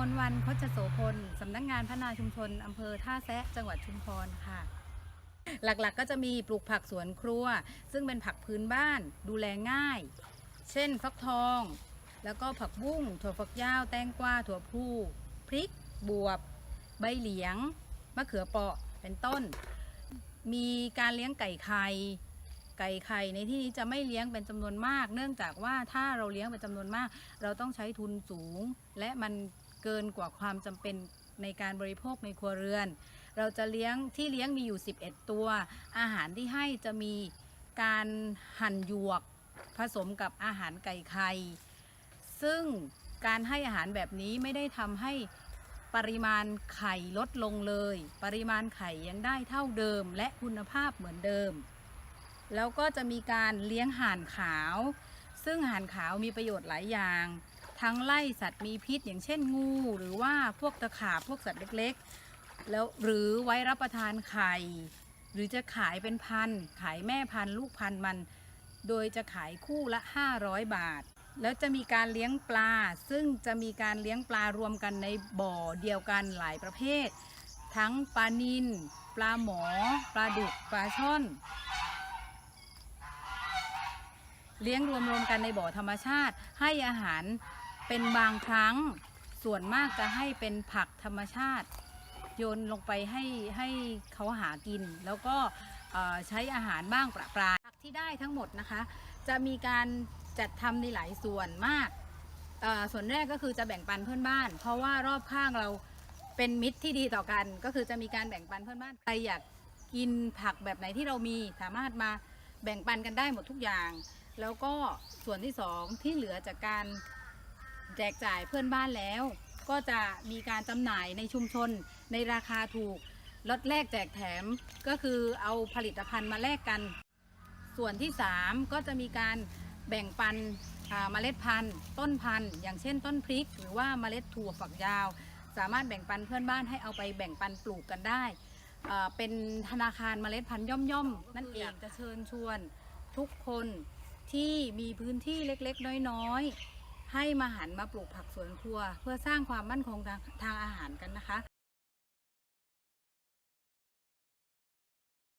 งานพัฒนาชุมชนอำเภอท่าแซะจังหวัดชุมพรค่ะ หลักๆก็จะมีปลูกผักสวนครัว ซึ่งเป็นผักพื้นบ้านดูแลง่าย เช่นฟักทอง แล้วก็ผักบุ้งถั่วฝักยาว แตงกวาถั่วพูพริก บวบ ใบเหลียง มะเขือเปราะเป็นต้น มีการเลี้ยงไก่ไข่ไก่ไข่ในที่นี้จะไม่เลี้ยงเป็นจำนวนมาก เนื่องจากว่าถ้าเราเลี้ยงเป็นจำนวนมาก เราต้องใช้ทุนสูง และมัน เกินกว่าความจำเป็นในการบริโภคในครัวเรือน เราจะเลี้ยงที่เลี้ยงมีอยู่ 11 ตัว อาหารที่ให้จะมีการหั่นหยวกผสมกับอาหารไก่ไข่ ซึ่งการให้อาหารแบบนี้ไม่ได้ทำให้ปริมาณไข่ลดลงเลย ปริมาณไข่ยังได้เท่าเดิมและคุณภาพเหมือนเดิม แล้วก็จะมีการเลี้ยงห่านขาว ซึ่งห่านขาวมีประโยชน์หลายอย่าง ทั้งไล่สัตว์มีพิษ อย่างเช่นงู หรือว่าพวกตะขาบพวกสัตว์เล็กๆ แล้วหรือไว้รับประทานไข่ หรือจะขายเป็นพันขายแม่พันลูกพันมัน โดยจะขายคู่ละ 500 บาท แล้วจะมีการเลี้ยงปลา ซึ่งจะมีการเลี้ยงปลารวมกันในบ่อเดียวกันหลายประเภท ทั้งปลานิลปลาหมอ ปลาดุกปลาช่อนเลี้ยงรวมๆกันในบ่อธรรมชาติ ให้อาหาร เป็นบางครั้งส่วนมากจะให้เป็นผักธรรมชาติ โยนลงไปให้ให้เขาหากิน แล้วก็ใช้อาหารบ้างประปรายผักที่ได้ทั้งหมดนะคะ จะมีการจัดทำในหลายส่วนมากส่วนแรกก็คือจะแบ่งปันเพื่อนบ้าน เพราะว่ารอบข้างเราเป็นมิตรที่ดีต่อกัน ก็คือจะมีการแบ่งปันเพื่อนบ้านใครอยากกินผักแบบไหนที่เรามีสามารถมาแบ่งปันกันได้หมดทุกอย่าง แล้วก็ส่วนที่สองที่เหลือจากการ แจกจ่ายเพื่อนบ้านแล้ว ก็จะมีการจำหน่ายในชุมชนในราคาถูกลดแลกแจกแถมก็คือเอาผลิตภัณฑ์มาแลกกัน ส่วนที่ 3 ก็จะมีการแบ่งปันอ่าเมล็ดพันธุ์ ต้นพันธุ์ อย่างเช่นต้นพริก หรือว่าเมล็ดถั่วฝักยาว สามารถแบ่งปันเพื่อนบ้านให้เอาไปแบ่งปันปลูกกันได้เป็นธนาคารเมล็ดพันธุ์ย่อมๆ นั่นเองจะเชิญชวนทุกคนที่มีพื้นที่เล็กๆ น้อยๆ ให้มาหันมาปลูกผักสวนครัว เพื่อสร้างความมั่นคงทางทางอาหารกันนะคะ